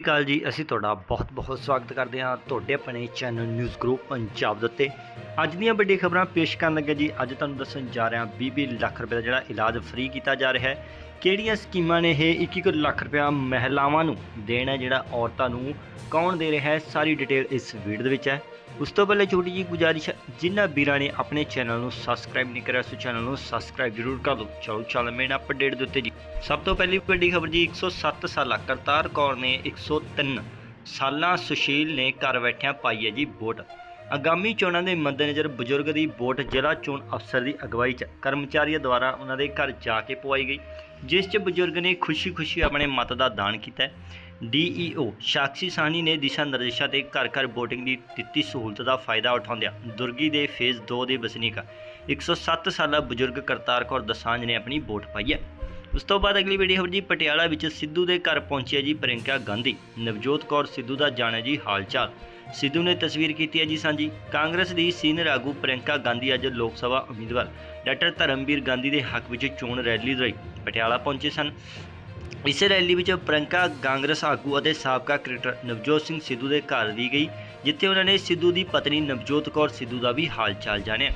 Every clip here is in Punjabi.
ਸਤਿ ਸ਼੍ਰੀ ਅਕਾਲ ਜੀ, ਅਸੀਂ ਤੁਹਾਡਾ ਬਹੁਤ-ਬਹੁਤ ਸਵਾਗਤ ਕਰਦੇ ਹਾਂ ਤੁਹਾਡੇ ਆਪਣੇ ਚੈਨਲ ਨਿਊਜ਼ ਗਰੁੱਪ ਪੰਜਾਬ ਦੇ ਉੱਤੇ। ਅੱਜ ਦੀਆਂ ਵੱਡੀਆਂ ਖਬਰਾਂ ਪੇਸ਼ ਕਰਨ ਲੱਗੇ ਜੀ, ਅੱਜ ਤੁਹਾਨੂੰ ਦੱਸਣ ਜਾ ਰਹੇ ਹਾਂ 20 ਲੱਖ ਰੁਪਏ ਦਾ ਜਿਹੜਾ ਇਲਾਜ ਫ੍ਰੀ ਕੀਤਾ ਜਾ ਰਿਹਾ ਹੈ। ਕਿਹੜੀਆਂ ਸਕੀਮਾਂ ਨੇ ਇਹ? 21 ਲੱਖ ਰੁਪਇਆ ਮਹਿਲਾਵਾਂ ਨੂੰ ਦੇਣਾ ਜਿਹੜਾ ਔਰਤਾਂ ਨੂੰ ਕੌਣ ਦੇ ਰਿਹਾ ਹੈ? ਸਾਰੀ ਡਿਟੇਲ ਇਸ ਵੀਡੀਓ ਦੇ ਵਿੱਚ ਹੈ। ਉਸ ਤੋਂ ਪਹਿਲੇ ਛੋਟੀ ਜੀ ਗੁਜ਼ਾਰਿਸ਼ ਹੈ, ਜਿਨ੍ਹਾਂ ਵੀਰਾਂ ਨੇ ਆਪਣੇ ਚੈਨਲ ਨੂੰ ਸਬਸਕ੍ਰਾਈਬ ਨਹੀਂ ਕਰਿਆ ਸੋ ਚੈਨਲ ਨੂੰ ਸਬਸਕ੍ਰਾਈਬ ਜ਼ਰੂਰ ਕਰ ਲਓ ਚਲੋ, ਚੱਲ ਮੇਨ ਅਪਡੇਟ ਦੇ ਉੱਤੇ ਜੀ। ਸਭ ਤੋਂ ਪਹਿਲੀ ਵੱਡੀ ਖਬਰ ਜੀ 107 ਸਾਲਾ ਕਰਤਾਰ ਕੌਰ ਨੇ 103 ਸਾਲਾਂ ਸੁਸ਼ੀਲ ਨੇ ਘਰ ਬੈਠਿਆਂ ਪਾਈ ਹੈ ਜੀ ਵੋਟ। ਆਗਾਮੀ ਚੋਣਾਂ ਦੇ ਮੱਦੇਨਜ਼ਰ ਬਜ਼ੁਰਗ ਦੀ ਵੋਟ ਜ਼ਿਲ੍ਹਾ ਚੋਣ ਅਫਸਰ ਦੀ ਅਗਵਾਈ 'ਚ ਕਰਮਚਾਰੀਆਂ ਦੁਆਰਾ ਉਹਨਾਂ ਦੇ ਘਰ ਜਾ ਕੇ ਪਵਾਈ ਗਈ, ਜਿਸ 'ਚ ਬਜ਼ੁਰਗ ਨੇ ਖੁਸ਼ੀ-ਖੁਸ਼ੀ ਆਪਣੇ ਮਤ ਦਾ ਦਾਨ ਕੀਤਾ ਡੀਈਓ ਸਾਕਸ਼ੀ ਸਾਹਨੀ ਨੇ ਦਿਸ਼ਾ ਨਿਰਦੇਸ਼ਾਂ ਤੇ ਘਰ ਘਰ VOTING ਦੀ ਦਿੱਤੀ ਸਹੂਲਤ ਦਾ ਫਾਇਦਾ ਉਠਾਉਂਦਿਆਂ ਦੁਰਗੀ ਦੇ ਫੇਜ਼ 2 ਦੇ ਵਸਨੀਕ 107 ਸਾਲਾ ਬਜ਼ੁਰਗ ਕਰਤਾਰ ਕੌਰ ਦਸਾਂਝ ਨੇ ਆਪਣੀ ਵੋਟ ਪਾਈ ਹੈ। ਉਸ ਤੋਂ ਬਾਅਦ ਅਗਲੀ ਵੀਡੀਓ ਜੀ ਪਟਿਆਲਾ ਵਿੱਚ ਸਿੱਧੂ ਦੇ ਘਰ ਪਹੁੰਚਿਆ ਜੀ ਪ੍ਰਿੰਕਾ ਗਾਂਧੀ। ਨਵਜੋਤ ਕੌਰ ਸਿੱਧੂ ਦਾ ਜਾਣਿਆ ਜੀ ਹਾਲਚਾਲ। ਸਿੱਧੂ ਨੇ ਤਸਵੀਰ ਕੀਤੀ ਹੈ ਜੀ ਸਾਂਝੀ। ਕਾਂਗਰਸ ਦੀ ਸੀਨੀਅਰ ਆਗੂ ਪ੍ਰਿੰਕਾ ਗਾਂਧੀ ਅੱਜ ਲੋਕ ਸਭਾ ਉਮੀਦਵਾਰ। ਡਾਕਟਰ ਧਰਮਵੀਰ ਗਾਂਧੀ ਦੇ ਹੱਕ ਵਿੱਚ ਚੋਣ ਰੈਲੀ ਲਈ ਪਟਿਆਲਾ ਪਹੁੰਚੇ ਸਨ। ਇਸ ਰੈਲੀ ਵਿੱਚ ਪ੍ਰਿੰਕਾ ਕਾਂਗਰਸ ਆਗੂ ਅਤੇ ਸਾਬਕਾ ਕ੍ਰਿਕਟਰ ਨਵਜੋਤ ਸਿੰਘ ਸਿੱਧੂ ਦੇ ਘਰ ਵੀ ਗਈ, ਜਿੱਥੇ ਉਹਨਾਂ ਨੇ ਸਿੱਧੂ ਦੀ ਪਤਨੀ ਨਵਜੋਤ ਕੌਰ ਸਿੱਧੂ ਦਾ ਵੀ ਹਾਲ ਚਾਲ ਜਾਣਿਆ।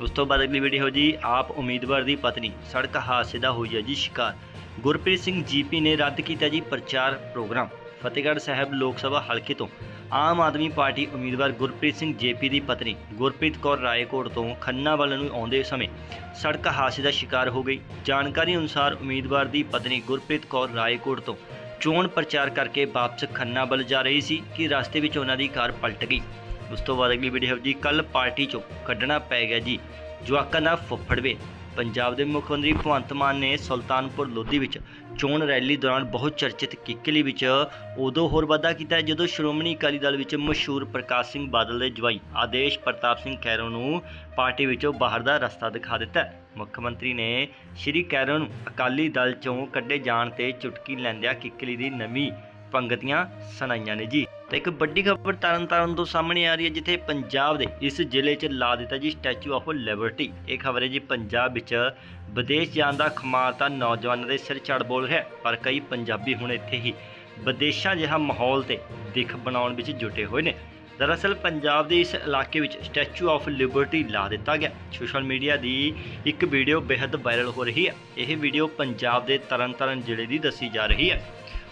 ਉਸ ਤੋਂ ਬਾਅਦ ਅਗਲੀ ਵੀਡੀਓ ਜੀ, ਆਪ ਉਮੀਦਵਾਰ ਦੀ ਪਤਨੀ, ਸੜਕ ਹਾਦਸੇ ਦਾ ਹੋਈ ਹੈ ਜੀ ਸ਼ਿਕਾਰ। ਗੁਰਪ੍ਰੀਤ ਸਿੰਘ ਜੀਪੀ ਨੇ ਰੱਦ ਕੀਤਾ ਜੀ ਪ੍ਰਚਾਰ ਪ੍ਰੋਗਰਾਮ। ਫਤਿਹਗੜ੍ਹ ਸਾਹਿਬ ਲੋਕ ਸਭਾ ਹਲਕੇ ਤੋਂ ਆਮ ਆਦਮੀ ਪਾਰਟੀ ਉਮੀਦਵਾਰ ਗੁਰਪ੍ਰੀਤ ਸਿੰਘ ਜੇਪੀ ਦੀ ਪਤਨੀ ਗੁਰਪ੍ਰੀਤ ਕੌਰ ਰਾਏਕੋਟ ਤੋਂ ਖੰਨਾ ਵੱਲ ਨੂੰ ਆਉਂਦੇ ਸਮੇਂ ਸੜਕ ਹਾਦਸੇ ਦਾ ਸ਼ਿਕਾਰ ਹੋ ਗਈ। ਜਾਣਕਾਰੀ ਅਨੁਸਾਰ ਉਮੀਦਵਾਰ ਦੀ ਪਤਨੀ ਗੁਰਪ੍ਰੀਤ ਕੌਰ ਰਾਏਕੋਟ ਤੋਂ ਚੋਣ ਪ੍ਰਚਾਰ ਕਰਕੇ ਵਾਪਸ ਖੰਨਾ ਵੱਲ ਜਾ ਰਹੀ ਸੀ ਕਿ ਰਸਤੇ ਵਿੱਚ ਉਹਨਾਂ ਦੀ ਕਾਰ ਪਲਟ ਗਈ। ਉਸ ਤੋਂ ਬਾਅਦ ਅਗਲੀ ਵੀਡੀਓ ਜੀ ਕੱਲ ਪਾਰਟੀ ਚੋਂ ਕੱਢਣਾ ਪੈ ਗਿਆ ਜੀ। ਜਵਾਕਾਂ ਦਾ ਫੁੱਫੜਵੇ ਪੰਜਾਬ ਦੇ ਮੁੱਖ ਮੰਤਰੀ ਭਗਵੰਤ ਮਾਨ ਨੇ ਸੁਲਤਾਨਪੁਰ ਲੋਧੀ ਵਿੱਚ ਚੋਣ ਰੈਲੀ ਦੌਰਾਨ ਬਹੁਤ ਚਰਚਿਤ ਕਿੱਕਲੀ ਵਿੱਚ ਉਦੋਂ ਹੋਰ ਵਾਧਾ ਕੀਤਾ ਜਦੋਂ ਸ਼੍ਰੋਮਣੀ ਅਕਾਲੀ ਦਲ ਵਿੱਚ ਮਸ਼ਹੂਰ ਪ੍ਰਕਾਸ਼ ਸਿੰਘ ਬਾਦਲ ਦੇ ਜਵਾਈ ਆਦੇਸ਼ ਪ੍ਰਤਾਪ ਸਿੰਘ ਖੈਰੋਂ ਨੂੰ ਪਾਰਟੀ ਵਿੱਚੋਂ ਬਾਹਰ ਦਾ ਰਸਤਾ ਦਿਖਾ ਦਿੱਤਾ। ਮੁੱਖ ਮੰਤਰੀ ਨੇ ਸ਼੍ਰੀ ਕੈਰੋਂ ਨੂੰ ਅਕਾਲੀ ਦਲ ਚੋਂ ਕੱਢੇ ਜਾਣ ਤੇ ਚੁਟਕੀ ਲੈਂਦਿਆਂ ਕਿੱਕਲੀ ਦੀ ਨਵੀਂ ਪੰਗਤੀਆਂ ਸੁਣਾਈਆਂ ਨੇ ਜੀ। ਤਾਂ ਇੱਕ ਵੱਡੀ ਖਬਰ ਤਰਨਤਾਰਨ ਤੋਂ ਸਾਹਮਣੇ ਆ ਰਹੀ ਹੈ, ਜਿੱਥੇ ਪੰਜਾਬ ਦੇ ਇਸ ਜ਼ਿਲ੍ਹੇ 'ਚ ਲਾ ਦਿੱਤਾ ਜੀ ਸਟੈਚੂ ਆਫ ਲਿਬਰਟੀ ਇਹ ਖਬਰ ਹੈ ਜੀ, ਪੰਜਾਬ ਵਿੱਚ ਵਿਦੇਸ਼ ਜਾਣ ਦਾ ਖਮਾਰ ਤਾਂ ਨੌਜਵਾਨਾਂ ਦੇ ਸਿਰ ਚੜ ਬੋਲ ਰਿਹਾ ਪਰ ਕਈ ਪੰਜਾਬੀ ਹੁਣ ਇੱਥੇ ਹੀ ਵਿਦੇਸ਼ਾਂ ਜਿਹਾ ਮਾਹੌਲ ਤੇ ਦਿੱਖ ਬਣਾਉਣ ਵਿੱਚ ਜੁਟੇ ਹੋਏ ਨੇ। ਦਰਅਸਲ ਪੰਜਾਬ ਦੇ ਇਸ ਇਲਾਕੇ ਵਿੱਚ ਸਟੈਚੂ ਆਫ ਲਿਬਰਟੀ ਲਾ ਦਿੱਤਾ ਗਿਆ। ਸੋਸ਼ਲ ਮੀਡੀਆ ਦੀ ਇੱਕ ਵੀਡੀਓ ਬੇहद ਵਾਇਰਲ ਹੋ ਰਹੀ ਹੈ। ਇਹ ਵੀਡੀਓ ਪੰਜਾਬ ਦੇ ਤਰਨਤਾਰਨ ਜ਼ਿਲ੍ਹੇ ਦੀ ਦੱਸੀ ਜਾ ਰਹੀ ਹੈ।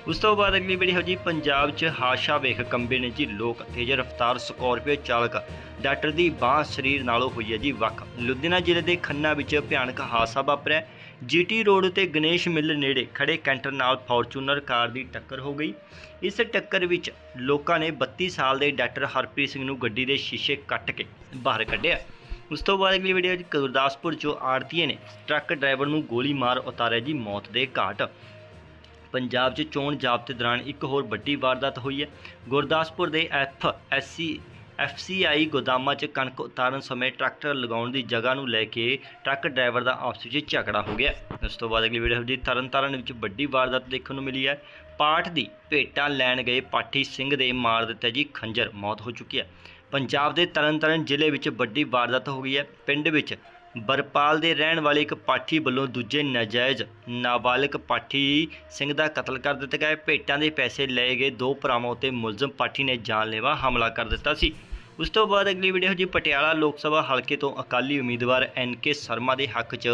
ਉਸ ਤੋਂ ਬਾਅਦ ਅਗਲੀ ਵੀਡੀਓ ਜੀ, ਪੰਜਾਬ 'ਚ ਹਾਸ਼ਾ ਵੇਖ ਕੰਬੇ ਨੇ ਜੀ, ਲੋਕ ਤੇਜ਼ ਰਫ਼ਤਾਰ ਸਕੋਰਪੀਓ ਚਾਲਕ ਡਾਕਟਰ ਦੀ ਬਾਹ ਸਰੀਰ ਨਾਲੋਂ ਹੋਈ ਹੈ ਜੀ ਵੱਖ। ਲੁਧਿਆਣਾ ਜ਼ਿਲ੍ਹੇ ਦੇ ਖੰਨਾ ਵਿੱਚ ਭਿਆਨਕ ਹਾਦਸਾ ਵਾਪਰਿਆ। ਜੀਟੀ ਰੋਡ ਤੇ ਗਣੇਸ਼ ਮਿੱਲ ਨੇੜੇ ਖੜੇ ਕੈਂਟਰ ਨਾਲ ਫੋਰਚੂਨਰ ਕਾਰ ਦੀ ਟੱਕਰ ਹੋ ਗਈ। ਇਸ ਟੱਕਰ ਵਿੱਚ ਲੋਕਾਂ ਨੇ 32 ਸਾਲ ਦੇ ਡਾਕਟਰ ਹਰਪ੍ਰੀਤ ਸਿੰਘ ਨੂੰ ਗੱਡੀ ਦੇ ਸ਼ੀਸ਼ੇ ਕੱਟ ਕੇ ਬਾਹਰ ਕੱਢਿਆ। ਉਸ ਤੋਂ ਬਾਅਦ ਅਗਲੀ ਵੀਡੀਓ 'ਚ ਗੁਰਦਾਸਪੁਰ 'ਚੋਂ ਆੜਤੀਏ ਨੇ ਟਰੱਕ ਡਰਾਈਵਰ ਨੂੰ ਗੋਲੀ ਮਾਰ ਉਤਾਰਿਆ ਜੀ ਮੌਤ ਦੇ ਘਾਟ। ਪੰਜਾਬ 'ਚ ਚੋਣ ਜ਼ਾਬਤੇ ਦੌਰਾਨ ਇੱਕ ਹੋਰ ਵੱਡੀ ਵਾਰਦਾਤ ਹੋਈ ਹੈ। ਗੁਰਦਾਸਪੁਰ ਦੇ ਐਫ ਐਸਸੀ, ਐਫਸੀਆਈ ਗੋਦਾਮਾਂ 'ਚ ਕਣਕ ਉਤਾਰਨ ਸਮੇਂ ਟਰੈਕਟਰ ਲਗਾਉਣ ਦੀ ਜਗ੍ਹਾ ਨੂੰ ਲੈ ਕੇ ਟਰੱਕ ਡਰਾਈਵਰ ਦਾ ਆਪਸ ਵਿੱਚ ਝਗੜਾ ਹੋ ਗਿਆ। ਉਸ ਤੋਂ ਬਾਅਦ ਅਗਲੀ ਵੀਡੀਓ ਜੀ ਤਰਨਤਾਰਨ ਵਿੱਚ ਵੱਡੀ ਵਾਰਦਾਤ ਦੇਖਣ ਨੂੰ ਮਿਲੀ ਹੈ। ਪਾਠ ਦੀ ਭੇਟਾ ਲੈਣ ਗਏ ਪਾਠੀ ਸਿੰਘ ਦੇ ਮਾਰ ਦਿੱਤਾ ਜੀ ਖੰਜਰ, ਮੌਤ ਹੋ ਚੁੱਕੀ ਹੈ। ਪੰਜਾਬ ਦੇ ਤਰਨਤਾਰਨ ਜ਼ਿਲ੍ਹੇ ਵਿੱਚ ਵੱਡੀ ਵਾਰਦਾਤ ਹੋ ਗਈ ਹੈ। ਪਿੰਡ ਵਿੱਚ ਬਰਪਾਲ ਦੇ ਰਹਿਣ ਵਾਲੇ ਇੱਕ ਪਾਠੀ ਵੱਲੋਂ ਦੂਜੇ ਨਾਜਾਇਜ਼ ਨਾਬਾਲਗ ਪਾਠੀ ਸਿੰਘ ਦਾ ਕਤਲ ਕਰ ਦਿੱਤਾ ਗਿਆ। ਭੇਟਾਂ ਦੇ ਪੈਸੇ ਲਏ ਗਏ ਦੋ ਭਰਾਵਾਂ ਉੱਤੇ ਮੁਲਜ਼ਮ ਪਾਠੀ ਨੇ ਜਾਨਲੇਵਾ ਹਮਲਾ ਕਰ ਦਿੱਤਾ ਸੀ। ਉਸ ਤੋਂ ਬਾਅਦ ਅਗਲੀ ਵੀਡੀਓ ਜੀ ਪਟਿਆਲਾ ਲੋਕ ਸਭਾ ਹਲਕੇ ਤੋਂ ਅਕਾਲੀ ਉਮੀਦਵਾਰ ਐਨ ਕੇ ਸ਼ਰਮਾ ਦੇ ਹੱਕ 'ਚ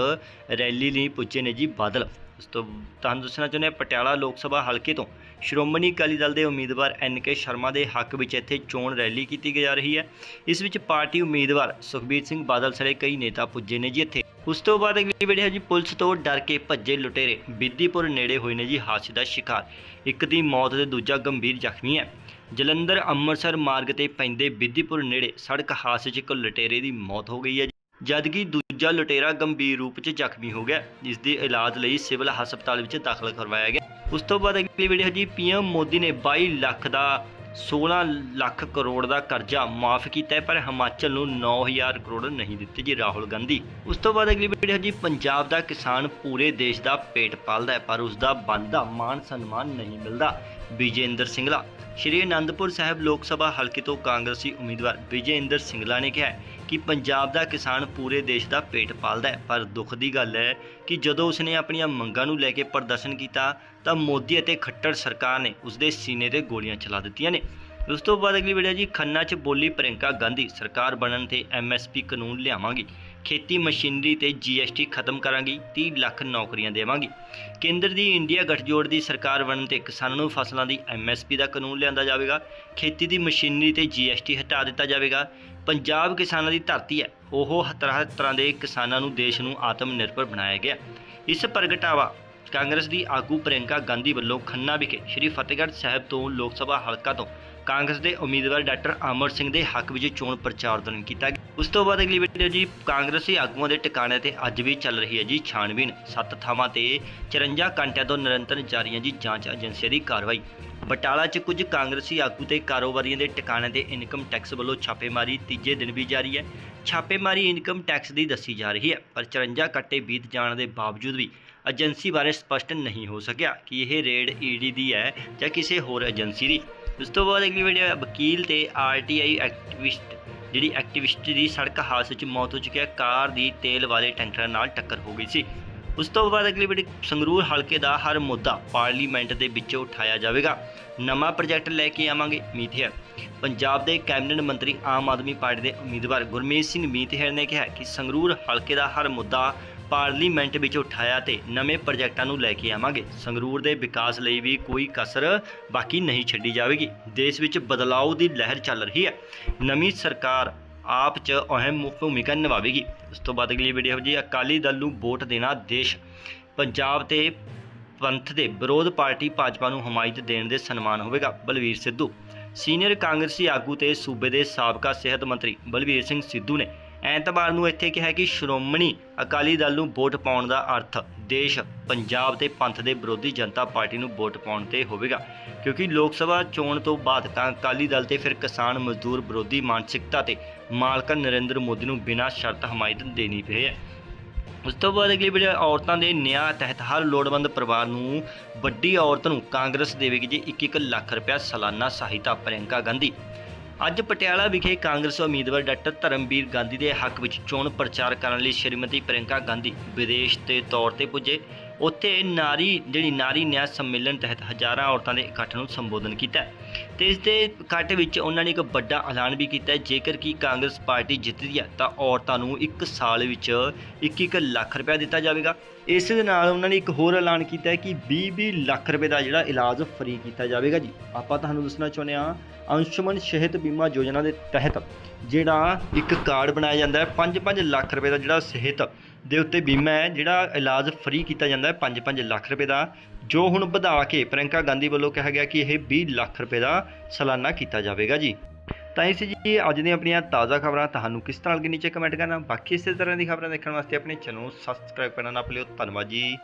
ਰੈਲੀ ਲਈ ਪੁੱਜੇ ਨੇ ਜੀ ਬਾਦਲ। ਉਸ ਤੋਂ ਤੁਹਾਨੂੰ ਦੱਸਣਾ ਚਾਹੁੰਦੇ ਹਾਂ, ਪਟਿਆਲਾ ਲੋਕ ਸਭਾ ਹਲਕੇ ਤੋਂ ਸ਼੍ਰੋਮਣੀ ਅਕਾਲੀ ਦਲ ਦੇ ਉਮੀਦਵਾਰ ਐਨ ਕੇ ਸ਼ਰਮਾ ਦੇ ਹੱਕ ਵਿੱਚ ਇੱਥੇ ਚੋਣ ਰੈਲੀ ਕੀਤੀ ਜਾ ਰਹੀ ਹੈ। ਇਸ ਵਿੱਚ ਪਾਰਟੀ ਉਮੀਦਵਾਰ ਸੁਖਬੀਰ ਸਿੰਘ ਬਾਦਲ ਸਣੇ ਕਈ ਨੇਤਾ ਪੁੱਜੇ ਨੇ ਜੀ ਇੱਥੇ। ਉਸ ਤੋਂ ਬਾਅਦ ਅਗਲੀ ਵੀਡੀਓ ਜੀ, ਪੁਲਿਸ ਤੋਂ ਡਰ ਕੇ ਭੱਜੇ ਲੁਟੇਰੇ। ਬਿੱਦੀਪੁਰ ਨੇੜੇ ਹੋਏ ਨੇ ਜੀ ਹਾਦਸੇ ਦਾ ਸ਼ਿਕਾਰ। ਇੱਕ ਦੀ ਮੌਤ ਤੇ ਦੂਜਾ ਗੰਭੀਰ ਜ਼ਖਮੀ ਹੈ। ਜਲੰਧਰ ਅੰਮ੍ਰਿਤਸਰ ਮਾਰਗ ਤੇ ਪੈਂਦੇ ਬਿੱਦੀਪੁਰ ਨੇੜੇ ਸੜਕ ਹਾਦਸੇ 'ਚ ਇੱਕ ਲੁਟੇਰੇ ਦੀ ਮੌਤ ਹੋ ਗਈ ਹੈ ਜਦਕਿ ਦੂਜਾ ਲੁਟੇਰਾ ਗੰਭੀਰ ਰੂਪ 'ਚ ਜ਼ਖਮੀ ਹੋ ਗਿਆ ਇਸ ਦੇ ਇਲਾਜ ਲਈ ਸਿਵਲ ਹਸਪਤਾਲ ਵਿੱਚ ਦਾਖਲ ਕਰਵਾਇਆ ਗਿਆ। ਉਸ ਤੋਂ ਬਾਅਦ ਅਗਲੀ ਵੀਡੀਓ ਜੀ ਪੀਐਮ ਮੋਦੀ ਨੇ 22 ਲੱਖ ਦਾ 16 ਲੱਖ ਕਰੋੜ ਦਾ ਕਰਜ਼ਾ ਮਾਫ ਕੀਤਾ ਪਰ ਹਿਮਾਚਲ ਨੂੰ 9000 ਕਰੋੜ ਨਹੀਂ ਦਿੱਤੇ ਜੀ ਰਾਹੁਲ ਗਾਂਧੀ। ਉਸ ਤੋਂ ਬਾਅਦ ਅਗਲੀ ਵੀਡੀਓ ਜੀ ਪੰਜਾਬ ਦਾ ਕਿਸਾਨ ਪੂਰੇ ਦੇਸ਼ ਦਾ ਪੇਟ ਪਾਲਦਾ ਹੈ, ਪਰ ਉਸ ਦਾ ਬਣਦਾ ਮਾਨ ਸਨਮਾਨ ਨਹੀਂ ਮਿਲਦਾ। ਵਿਜੇਂਦਰ ਸਿੰਗਲਾ, ਸ਼੍ਰੀ ਅਨੰਦਪੁਰ ਸਾਹਿਬ ਲੋਕ ਸਭਾ ਹਲਕੇ ਤੋਂ ਕਾਂਗਰਸੀ ਉਮੀਦਵਾਰ ਵਿਜੇਂਦਰ ਸਿੰਗਲਾ ਨੇ ਕਿਹਾ ਕਿ ਪੰਜਾਬ ਦਾ ਕਿਸਾਨ ਪੂਰੇ ਦੇਸ਼ ਦਾ ਪੇਟ ਪਾਲਦਾ ਹੈ। ਪਰ ਦੁੱਖ ਦੀ ਗੱਲ ਹੈ ਕਿ ਜਦੋਂ ਉਸਨੇ ਆਪਣੀਆਂ ਮੰਗਾਂ ਨੂੰ ਲੈ ਕੇ ਪ੍ਰਦਰਸ਼ਨ ਕੀਤਾ, ਤਾਂ ਮੋਦੀ ਅਤੇ ਖੱਟੜ ਸਰਕਾਰ ਨੇ ਉਸਦੇ ਸੀਨੇ ਤੇ ਗੋਲੀਆਂ ਚਲਾ ਦਿੱਤੀਆਂ ਨੇ। ਉਸ ਤੋਂ ਬਾਅਦ ਅਗਲੀ ਵੀਡੀਓ ਜੀ, ਖੰਨਾ 'ਚ ਬੋਲੀ ਪ੍ਰਿੰਕਾ ਗਾਂਧੀ, ਸਰਕਾਰ ਬਣਨ ਤੇ ਐਮਐਸਪੀ ਕਾਨੂੰਨ ਲਿਆਵਾਂਗੀ। ਖੇਤੀ ਮਸ਼ੀਨਰੀ ਤੇ ਜੀਐਸਟੀ ਖਤਮ ਕਰਾਂਗੀ 30 ਲੱਖ ਨੌਕਰੀਆਂ ਦੇਵਾਂਗੀ। ਕੇਂਦਰ ਦੀ ਇੰਡੀਆ ਗਠਜੋੜ ਦੀ ਸਰਕਾਰ ਬਣਨ ਤੇ ਕਿਸਾਨਾਂ ਨੂੰ ਫਸਲਾਂ ਦੀ ਐਮਐਸਪੀ ਦਾ ਕਾਨੂੰਨ ਲਿਆਂਦਾ ਜਾਵੇਗਾ। ਖੇਤੀ ਦੀ ਮਸ਼ੀਨਰੀ ਤੇ ਜੀਐਸਟੀ ਹਟਾ ਦਿੱਤਾ ਜਾਵੇਗਾ। ਪੰਜਾਬ ਕਿਸਾਨਾਂ ਦੀ ਧਰਤੀ ਹੈ। ਉਹ ਤਰ੍ਹਾਂ ਤਰ੍ਹਾਂ ਦੇ ਕਿਸਾਨਾਂ ਨੂੰ ਦੇਸ਼ ਨੂੰ ਆਤਮ ਨਿਰਭਰ ਬਣਾਇਆ ਗਿਆ। ਇਸ ਪ੍ਰਗਟਾਵਾ ਕਾਂਗਰਸ ਦੀ ਆਗੂ ਪ੍ਰਿੰਕਾ ਗਾਂਧੀ ਵੱਲੋਂ ਖੰਨਾ ਵਿਖੇ ਸ਼੍ਰੀ ਫਤਿਹਗੜ੍ਹ ਸਾਹਿਬ ਤੋਂ ਲੋਕ ਸਭਾ ਹਲਕਾ ਤੋਂ ਕਾਂਗਰਸ ਦੇ ਉਮੀਦਵਾਰ ਡਾਕਟਰ ਅਮਰ ਸਿੰਘ ਦੇ ਹੱਕ ਵਿੱਚ ਚੋਣ ਪ੍ਰਚਾਰ ਦੌਰਾਨ ਕੀਤਾ ਗਿਆ। ਉਸ ਤੋਂ ਬਾਅਦ ਅਗਲੀ ਵੀਡੀਓ ਜੀ, ਕਾਂਗਰਸੀ ਆਗੂਆਂ ਦੇ ਟਿਕਾਣੇ ਤੇ ਅੱਜ ਵੀ ਚੱਲ ਰਹੀ ਹੈ ਜੀ ਛਾਣਬੀਨ ਸੱਤ ਥਾਵਾਂ ਤੇ 54 ਘੰਟਿਆਂ ਤੋਂ ਨਿਰੰਤਰ ਜਾਰੀ ਹੈ ਜੀ ਜਾਂਚ ਏਜੰਸੀਆਂ ਦੀ ਕਾਰਵਾਈ। ਬਟਾਲਾ 'ਚ ਕੁਝ ਕਾਂਗਰਸੀ ਆਗੂ ਤੇ ਕਾਰੋਬਾਰੀਆਂ ਦੇ ਟਿਕਾਣੇ ਤੇ ਇਨਕਮ ਟੈਕਸ ਵੱਲੋਂ ਛਾਪੇਮਾਰੀ ਤੀਜੇ ਦਿਨ ਵੀ ਜਾਰੀ ਹੈ। ਛਾਪੇਮਾਰੀ ਇਨਕਮ ਟੈਕਸ ਦੀ ਦੱਸੀ ਜਾ ਰਹੀ ਹੈ, ਪਰ 54 ਘੰਟੇ ਬੀਤ ਜਾਣ ਦੇ ਬਾਵਜੂਦ ਵੀ ਏਜੰਸੀ ਬਾਰੇ ਸਪਸ਼ਟ ਨਹੀਂ ਹੋ ਸਕਿਆ ਕਿ ਇਹ ਰੇਡ ਈਡੀ ਦੀ ਹੈ ਜਾਂ ਕਿਸੇ ਹੋਰ ਏਜੰਸੀ ਦੀ। ਉਸ ਤੋਂ ਬਾਅਦ ਅਗਲੀ ਵੀਡੀਓ ਹੈ, ਵਕੀਲ ਤੇ ਆਰਟੀਆਈ ਐਕਟਿਵਿਸਟ ਜਿਹੜੀ ਐਕਟਿਵਿਸਟ ਦੀ ਸੜਕ ਹਾਦਸੇ 'ਚ ਮੌਤ ਹੋ ਚੁੱਕਿਆ ਕਾਰ ਦੀ ਤੇਲ ਵਾਲੇ ਟੈਂਕਰ ਨਾਲ ਟੱਕਰ ਹੋ ਗਈ ਸੀ। ਉਸ ਤੋਂ ਬਾਅਦ ਅਗਲੀ ਵੀਡੀਓ ਸੰਗਰੂਰ ਹਲਕੇ ਦਾ ਹਰ ਮੁੱਦਾ ਪਾਰਲੀਮੈਂਟ ਦੇ ਵਿੱਚ ਉਠਾਇਆ ਜਾਵੇਗਾ। ਨਵਾਂ ਪ੍ਰੋਜੈਕਟ ਲੈ ਕੇ ਆਵਾਂਗੇ ਮੀਥੇਰ ਪੰਜਾਬ ਦੇ ਕੈਬਨਿਟ ਮੰਤਰੀ ਆਮ ਆਦਮੀ ਪਾਰਟੀ ਦੇ ਉਮੀਦਵਾਰ ਗੁਰਮੀਤ ਸਿੰਘ ਮੀਥੇਰ ਨੇ ਕਿਹਾ ਕਿ ਸੰਗਰੂਰ ਹਲਕੇ ਦਾ ਹਰ ਮੁੱਦਾ ਪਾਰਲੀਮੈਂਟ ਵਿੱਚ ਉਠਾਇਆ ਤੇ ਨਵੇਂ ਪ੍ਰੋਜੈਕਟਾਂ ਨੂੰ ਲੈ ਕੇ ਆਵਾਂਗੇ। ਸੰਗਰੂਰ ਦੇ ਵਿਕਾਸ ਲਈ ਵੀ ਕੋਈ ਕਸਰ ਬਾਕੀ ਨਹੀਂ ਛੱਡੀ ਜਾਵੇਗੀ। ਦੇਸ਼ ਵਿੱਚ ਬਦਲਾਅ ਦੀ ਲਹਿਰ ਚੱਲ ਰਹੀ ਹੈ। ਨਵੀਂ ਸਰਕਾਰ ਆਪ 'ਚ ਅਹਿਮ ਭੂਮਿਕਾ ਨਿਭਾਵੇਗੀ। ਉਸ ਤੋਂ ਬਾਅਦ ਅਗਲੀ ਵੀਡੀਓ ਜੀ, ਅਕਾਲੀ ਦਲ ਨੂੰ ਵੋਟ ਦੇਣਾ ਦੇਸ਼। ਪੰਜਾਬ ਤੇ ਪੰਥ ਦੇ ਵਿਰੋਧ ਪਾਰਟੀ ਭਾਜਪਾ ਨੂੰ ਹਮਾਇਤ ਦੇਣ ਦੇ ਸਨਮਾਨ ਹੋਵੇਗਾ। ਬਲਵੀਰ ਸਿੱਧੂ ਸੀਨੀਅਰ ਕਾਂਗਰਸੀ ਆਗੂ ਤੇ ਸੂਬੇ ਦੇ ਸਾਬਕਾ ਸਿਹਤ ਮੰਤਰੀ ਬਲਵੀਰ ਸਿੰਘ ਸਿੱਧੂ ਨੇ ਐਤਵਾਰ ਨੂੰ ਇੱਥੇ ਕਿਹਾ ਕਿ ਸ਼੍ਰੋਮਣੀ ਅਕਾਲੀ ਦਲ ਨੂੰ ਵੋਟ ਪਾਉਣ ਦਾ ਅਰਥ ਦੇਸ਼, ਪੰਜਾਬ ਤੇ ਪੰਥ ਦੇ ਵਿਰੋਧੀ ਜਨਤਾ ਪਾਰਟੀ ਨੂੰ ਵੋਟ ਪਾਉਣ ਤੇ ਹੋਵੇਗਾ। ਕਿਉਂਕਿ ਲੋਕ ਸਭਾ ਚੋਣ ਤੋਂ ਬਾਅਦ ਤਾਂ ਅਕਾਲੀ ਦਲ ਤੇ ਫਿਰ ਕਿਸਾਨ ਮਜ਼ਦੂਰ ਵਿਰੋਧੀ ਮਾਨਸਿਕਤਾ ਤੇ ਮਾਲਕ ਨਰਿੰਦਰ ਮੋਦੀ ਨੂੰ ਬਿਨਾਂ ਸ਼ਰਤ ਹਮਾਇਤ ਦੇਣੀ ਪਈ ਹੈ। ਉਸ ਤੋਂ ਬਾਅਦ ਅਗਲੀ ਵੀਡੀਓ ਔਰਤਾਂ ਦੇ ਨਿਆਂ ਤਹਿਤ ਹਰ ਲੋੜਵੰਦ ਪਰਿਵਾਰ ਨੂੰ ਵੱਡੀ ਔਰਤ ਨੂੰ ਕਾਂਗਰਸ ਦੇਵੇਗੀ ਜੀ 1-1 ਲੱਖ ਰੁਪਇਆ ਸਾਲਾਨਾ ਸਹਾਇਤਾ ਪ੍ਰਿੰਕਾ ਗਾਂਧੀ। ਅੱਜ ਪਟਿਆਲਾ ਵਿਖੇ ਕਾਂਗਰਸ ਉਮੀਦਵਾਰ ਡਾਕਟਰ ਧਰਮਵੀਰ ਗਾਂਧੀ ਦੇ ਹੱਕ ਵਿੱਚ ਚੋਣ ਪ੍ਰਚਾਰ ਕਰਨ ਲਈ ਸ਼੍ਰੀਮਤੀ ਪ੍ਰਿੰਕਾ ਗਾਂਧੀ ਵਿਦੇਸ਼ ਦੇ ਤੌਰ ਤੇ ਪੁੱਜੇ। ਉੱਥੇ ਨਾਰੀ, ਜਿਹੜੀ ਨਾਰੀ ਨਿਆਂ ਸੰਮੇਲਨ ਤਹਿਤ ਹਜ਼ਾਰਾਂ ਔਰਤਾਂ ਦੇ ਇਕੱਠ ਨੂੰ ਸੰਬੋਧਨ ਕੀਤਾ ਤੇ ਇਸ ਦੇ ਇਕੱਠ ਵਿੱਚ ਉਹਨਾਂ ਨੇ ਇੱਕ ਵੱਡਾ ਐਲਾਨ ਵੀ ਕੀਤਾ ਜੇਕਰ ਕਿ ਕਾਂਗਰਸ ਪਾਰਟੀ ਜਿੱਤਦੀ ਹੈ ਤਾਂ ਔਰਤਾਂ ਨੂੰ 1 ਸਾਲ ਵਿੱਚ 1-1 ਲੱਖ ਰੁਪਏ ਦਿੱਤਾ ਜਾਵੇਗਾ। ਇਸ ਦੇ ਨਾਲ ਉਹਨਾਂ ਨੇ ਇੱਕ ਹੋਰ ਐਲਾਨ ਕੀਤਾ ਹੈ ਕਿ 20-20 ਲੱਖ ਰੁਪਏ ਦਾ ਜਿਹੜਾ ਇਲਾਜ ਫ੍ਰੀ ਕੀਤਾ ਜਾਵੇਗਾ ਜੀ। ਆਪਾਂ ਤੁਹਾਨੂੰ ਦੱਸਣਾ ਚਾਹੁੰਦੇ ਹਾਂ, ਅੰਸ਼ੁਮਨ ਸਿਹਤ ਬੀਮਾ ਯੋਜਨਾ ਦੇ ਤਹਿਤ ਜਿਹੜਾ ਇੱਕ ਕਾਰਡ ਬਣਾਇਆ ਜਾਂਦਾ ਹੈ 5-5 ਲੱਖ ਰੁਪਏ ਦਾ ਜਿਹੜਾ ਸਿਹਤ ਦੇ ਉੱਤੇ ਬੀਮਾ ਹੈ, ਜਿਹੜਾ ਇਲਾਜ ਫ੍ਰੀ ਕੀਤਾ ਜਾਂਦਾ ਹੈ 5-5 ਲੱਖ ਰੁਪਏ ਦਾ, ਜੋ ਹੁਣ ਵਧਾ ਕੇ ਪ੍ਰਿੰਕਾ ਗਾਂਧੀ ਵੱਲੋਂ ਕਿਹਾ ਗਿਆ ਕਿ ਇਹ 20 ਲੱਖ ਰੁਪਏ ਦਾ ਸਾਲਾਨਾ ਕੀਤਾ ਜਾਵੇਗਾ ਜੀ। ਤਾਂ ਇਸ ਜੀ ਅੱਜ ਦੀਆਂ ਆਪਣੀਆਂ ਤਾਜ਼ਾ ਖਬਰਾਂ, ਤੁਹਾਨੂੰ ਕਿਸ ਤਰ੍ਹਾਂ ਲੱਗੀ ਨੀਚੇ ਕਮੈਂਟ ਕਰਨਾ, ਬਾਕੀ ਇਸੇ ਤਰ੍ਹਾਂ ਦੀ ਖਬਰਾਂ ਦੇਖਣ ਵਾਸਤੇ ਆਪਣੇ ਚੈਨਲ ਨੂੰ ਸਬਸਕ੍ਰਾਈਬ ਕਰਨਾ ਨਾ ਭੁੱਲਿਓ, ਧੰਨਵਾਦ ਜੀ।